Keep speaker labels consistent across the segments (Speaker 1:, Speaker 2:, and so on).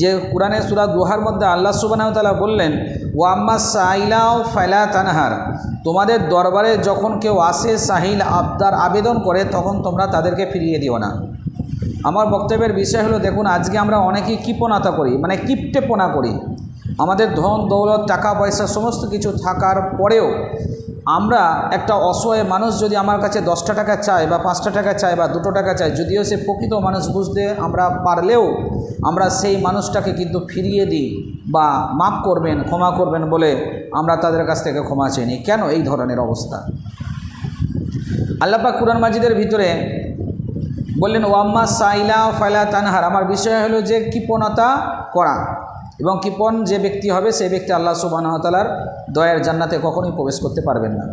Speaker 1: যে কোরআনের সুরা দুহার মধ্যে আল্লাহ তালা বললেন ওয়াম্মা সাইলাও ফাইলা তানহার। তোমাদের দরবারে যখন কেউ আসে সাহিল আবদার আবেদন করে, তখন তোমরা তাদেরকে ফিরিয়ে দিও না। আমার বক্তব্যের বিষয় হলো, দেখুন, আজকে আমরা অনেকেই কিপনাতা করি মানে কিপটেপনা করি। আমাদের ধন, দৌলত টাকা পয়সা সমস্ত কিছু থাকার পরেও আমরা একটা অসহায় মানুষ যদি আমার কাছে দশটা টাকা চায় বা পাঁচটা টাকা চায় বা দুটো টাকা চায়, যদিও সে প্রকৃত মানুষ বুঝতে আমরা পারলেও আমরা সেই মানুষটাকে কিন্তু ফিরিয়ে দিই বা মাফ করবেন, ক্ষমা করবেন বলে আমরা তাদের কাছ থেকে ক্ষমা চেয়ে নিই। কেন এই ধরনের অবস্থা? আল্লাপাক কুরআন মাজিদের ভিতরে বললেন, ওয়াম্মা সাইলা ফাইলা তানহার। আমার বিষয় হলো যে কৃপণতা করা। এবং কৃপণ যে ব্যক্তি হবে, সেই ব্যক্তি আল্লাহ সুবাহতালার দয়ার জান্নাতে কখনোই প্রবেশ করতে পারবেন না।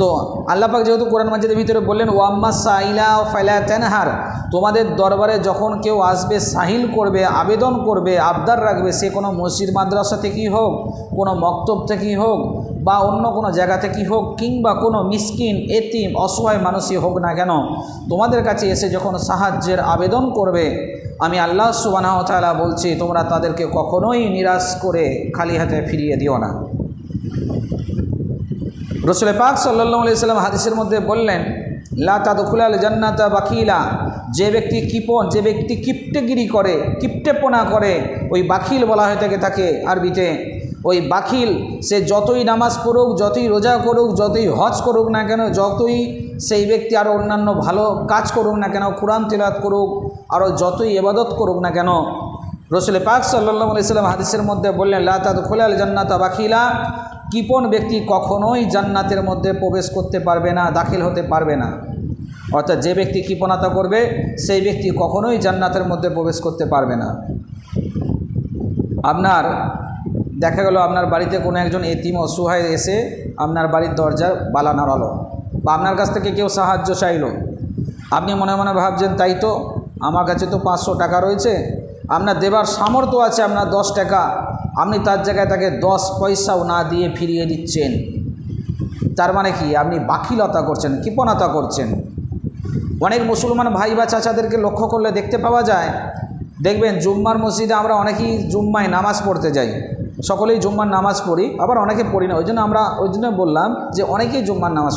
Speaker 1: তো আল্লাপাক যেহেতু কোরআন মাজিদের ভিতরে বললেন ওয়াম্মা সাইলা ফাইলা তেনহার তোমাদের দরবারে যখন কেউ আসবে, সাহিল করবে, আবেদন করবে, আবদার রাখবে, সে কোনো মসজিদ, মাদ্রাসা থেকেই হোক, কোনো মক্তব থেকেই হোক বা অন্য কোনো জায়গাতে কি হোক কিংবা কোনো মিসকিন, এতিম, অসহায় মানুষই হোক না কেন, তোমাদের কাছে এসে যখন সাহায্যের আবেদন করবে, আমি আল্লাহ সুবাহ তালা বলছি, তোমরা তাদেরকে কখনোই নিরাশ করে খালি হাতে ফিরিয়ে দিও না। রসুল পাক সাল্লাহ সাল্লাম হাদিসের মধ্যে বললেন লাতাদুল জান্নাতা বাকিলা যে ব্যক্তি কিপন, যে ব্যক্তি কিপ্টেগিরি করে, কিপ্টেপনা করে, ওই বাকিল বলা হয়ে থাকে তাকে আরবিতে ওই বাকিল সে যতই নামাজ পড়ুক, যতই রোজা করুক, যতই হজ করুক না কেন, যতই সেই ব্যক্তি আরও অন্যান্য ভালো কাজ করুক না কেন, কোরআন তেলাত করুক আরও যতই এবাদত করুক না কেন, রসুল পাক সাল্লাহ সাল্লাম হাদিসের মধ্যে বললেন লাতাদ খোলাল জান্নাতা বাকিলা কিপন ব্যক্তি কখনোই জান্নাতের মধ্যে প্রবেশ করতে পারবে না, দাখিল হতে পারবে না। অর্থাৎ যে ব্যক্তি কৃপণতা করবে, সেই ব্যক্তি কখনোই জান্নাতের মধ্যে প্রবেশ করতে পারবে না। আপনার দেখা গেল আপনার বাড়িতে কোনো একজন এতিম অসহায় এসে আপনার বাড়ির দরজার বালা নাড়ালো বা আপনার কাছ থেকে কেউ সাহায্য চাইলো। আপনি মনে মনে ভাবছেন, তাই তো? আমার কাছে তো পাঁচশো টাকা রয়েছে। আপনার দেবার সামর্থ্য আছে, আপনার দশ টাকা। আপনি তার জায়গায় তাকে দশ পয়সাও না দিয়ে ফিরিয়ে দিচ্ছেন। তার মানে কি? আপনি বাকিলতা করছেন, কৃপণতা করছেন। অনেক মুসলমান ভাই বা চাচাদেরকে লক্ষ্য করলে দেখতে পাওয়া যায়। দেখবেন, জুম্মার মসজিদে আমরা অনেকেই জুম্মায় নামাজ পড়তে যাই। সকলেই জুম্মার নামাজ পড়ি, আবার অনেকে পড়ি না, ওই জন্য আমরা, ওই জন্য বললাম যে অনেকেই জুম্মার নামাজ